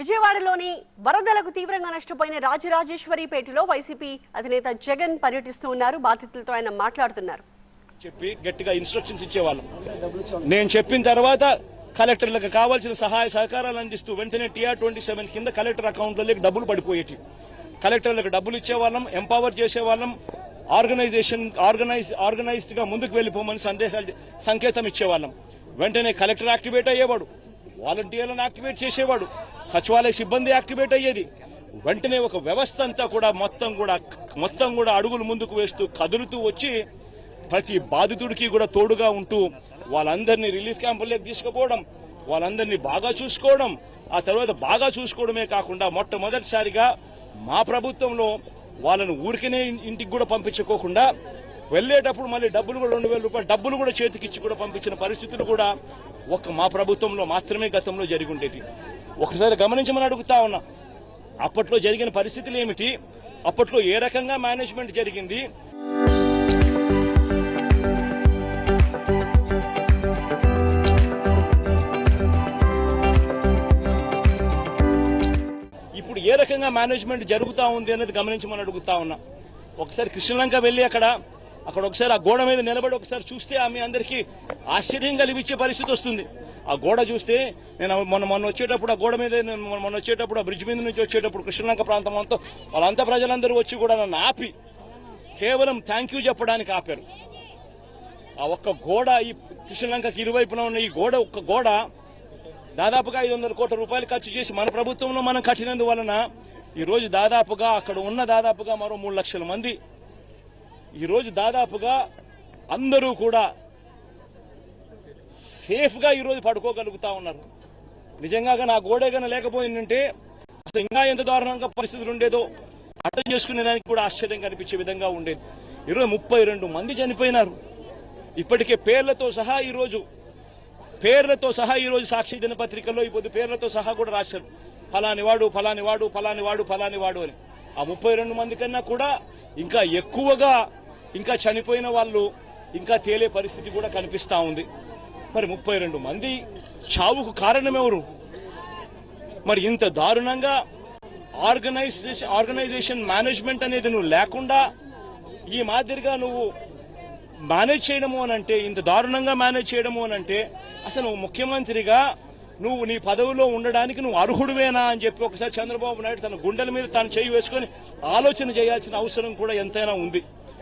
విజయవాడలోని వరదలకు తీవ్రంగా నష్టపోయిన రాజరాజేశ్వరిపేటలో వైసీపీ అధినేత జగన్ పర్యటిస్తూ ఉన్నారు. బాధితులతో ఆయన మాట్లాడుతున్నారు. చెప్పి గట్టిగా ఇన్స్ట్రక్షన్స్ ఇచ్చేవాళ్ళం. నేను చెప్పిన తర్వాత కలెక్టర్లకు కావాల్సిన సహాయ సహకారాలు అందిస్తూ వెంటనే టీఆర్ ట్వంటీ సెవెన్ కింద కలెక్టర్ అకౌంట్లలోకి డబ్బులు పడిపోయేటి. కలెక్టర్లకు డబ్బులు ఇచ్చేవాళ్ళం ఎంపవర్ చేసేవాళ్ళం ఆర్గనైజేషన్ ఆర్గనైజ్ ఆర్గనైజ్డ్గా ముందుకు వెళ్ళిపోమని సందేశాలు సంకేతం ఇచ్చేవాళ్ళం. వెంటనే కలెక్టర్ యాక్టివేట్ అయ్యేవాడు. వాలంటీర్లను యాక్టివేట్ చేసేవాడు. సచివాలయ సిబ్బంది యాక్టివేట్ అయ్యేది. వెంటనే ఒక వ్యవస్థ అంతా కూడా మొత్తం కూడా మొత్తం కూడా అడుగులు ముందుకు వేస్తూ కదులుతూ వచ్చి ప్రతి బాధితుడికి కూడా తోడుగా ఉంటూ వాళ్ళందరినీ రిలీఫ్ క్యాంపుల్లోకి తీసుకుపోవడం వాళ్ళందరినీ బాగా చూసుకోవడం ఆ తర్వాత బాగా చూసుకోవడమే కాకుండా మొట్టమొదటిసారిగా మా ప్రభుత్వంలో వాళ్ళను ఊరికనే ఇంటికి కూడా పంపించుకోకుండా వెళ్ళేటప్పుడు మళ్ళీ డబ్బులు కూడా రెండు వేల రూపాయలు డబ్బులు కూడా చేతికిచ్చి కూడా పంపించిన పరిస్థితులు కూడా ఒక్క మా ప్రభుత్వంలో మాత్రమే గతంలో జరిగి ఉండేవి ఒకసారి గమనించమని అడుగుతా ఉన్నా. అప్పట్లో జరిగిన పరిస్థితులు ఏమిటి? అప్పట్లో ఏ రకంగా మేనేజ్మెంట్ జరిగింది? ఇప్పుడు ఏ రకంగా మేనేజ్మెంట్ జరుగుతూ ఉంది అనేది గమనించమని అడుగుతా ఉన్నా. ఒకసారి కృష్ణలంక వెళ్ళి అక్కడ అక్కడ ఒకసారి ఆ గోడ మీద నిలబడి ఒకసారి చూస్తే ఆమె అందరికీ ఆశ్చర్యం కలిగించే పరిస్థితి వస్తుంది. ఆ గోడ చూస్తే నేను మొన్న మొన్న వచ్చేటప్పుడు ఆ గోడ మీద మొన్న వచ్చేటప్పుడు ఆ బ్రిడ్జ్ మీద నుంచి వచ్చేటప్పుడు కృష్ణలంక ప్రాంతం అంతా వాళ్ళంతా ప్రజలందరూ వచ్చి కూడా నన్ను ఆపి కేవలం థ్యాంక్ యూ చెప్పడానికి ఆపారు. ఆ ఒక్క గోడ ఈ కృష్ణలంకకి ఇరువైపున ఉన్న ఈ గోడ ఒక్క గోడ దాదాపుగా ఐదు వందల కోట్ల రూపాయలు ఖర్చు చేసి మన ప్రభుత్వంలో మనం కట్టినందువలన ఈరోజు దాదాపుగా అక్కడ ఉన్న దాదాపుగా మరో మూడు లక్షల మంది ఈ రోజు దాదాపుగా అందరూ కూడా సేఫ్గా ఈరోజు ఈ రోజు పడుకోగలుగుతా ఉన్నారు. నిజంగా నా గోడే గన లేకపోయిందంటే అసలు ఇంకా ఎంత దారుణంగా పరిస్థితులు ఉండేదో అర్థం చేసుకునే దానికి కూడా ఆశ్చర్యం కనిపించే విధంగా ఉండేది. ఈరోజు ముప్పై రెండు మంది చనిపోయినారు. ఇప్పటికే పేర్లతో సహా ఈరోజు పేర్లతో సహా ఈరోజు సాక్షి దినపత్రికల్లో ఈ పొద్దు పేర్లతో సహా కూడా రాశారు. ఫలాని వాడు ఫలాని వాడు ఫలాని వాడు ఫలాని వాడు అని. ఆ ముప్పై రెండు మంది కన్నా కూడా ఇంకా ఎక్కువగా ఇంకా చనిపోయిన వాళ్ళు ఇంకా తేలే పరిస్థితి కూడా కనిపిస్తూ ఉంది. మరి ముప్పై రెండు మంది చావుకు కారణమెవరు? ఎవరు మరి ఇంత దారుణంగా ఆర్గనైజేషన్ ఆర్గనైజేషన్ మేనేజ్మెంట్ అనేది నువ్వు లేకుండా ఈ మాదిరిగా నువ్వు మేనేజ్ చేయడము అని అంటే ఇంత దారుణంగా మేనేజ్ చేయడము అని అంటే అసలు ముఖ్యమంత్రిగా నువ్వు నీ పదవిలో ఉండడానికి నువ్వు అర్హుడువేనా అని చెప్పి ఒకసారి చంద్రబాబు నాయుడు తన గుండెల మీద తాను చేయి వేసుకొని ఆలోచన చేయాల్సిన అవసరం కూడా ఎంతైనా ఉంది.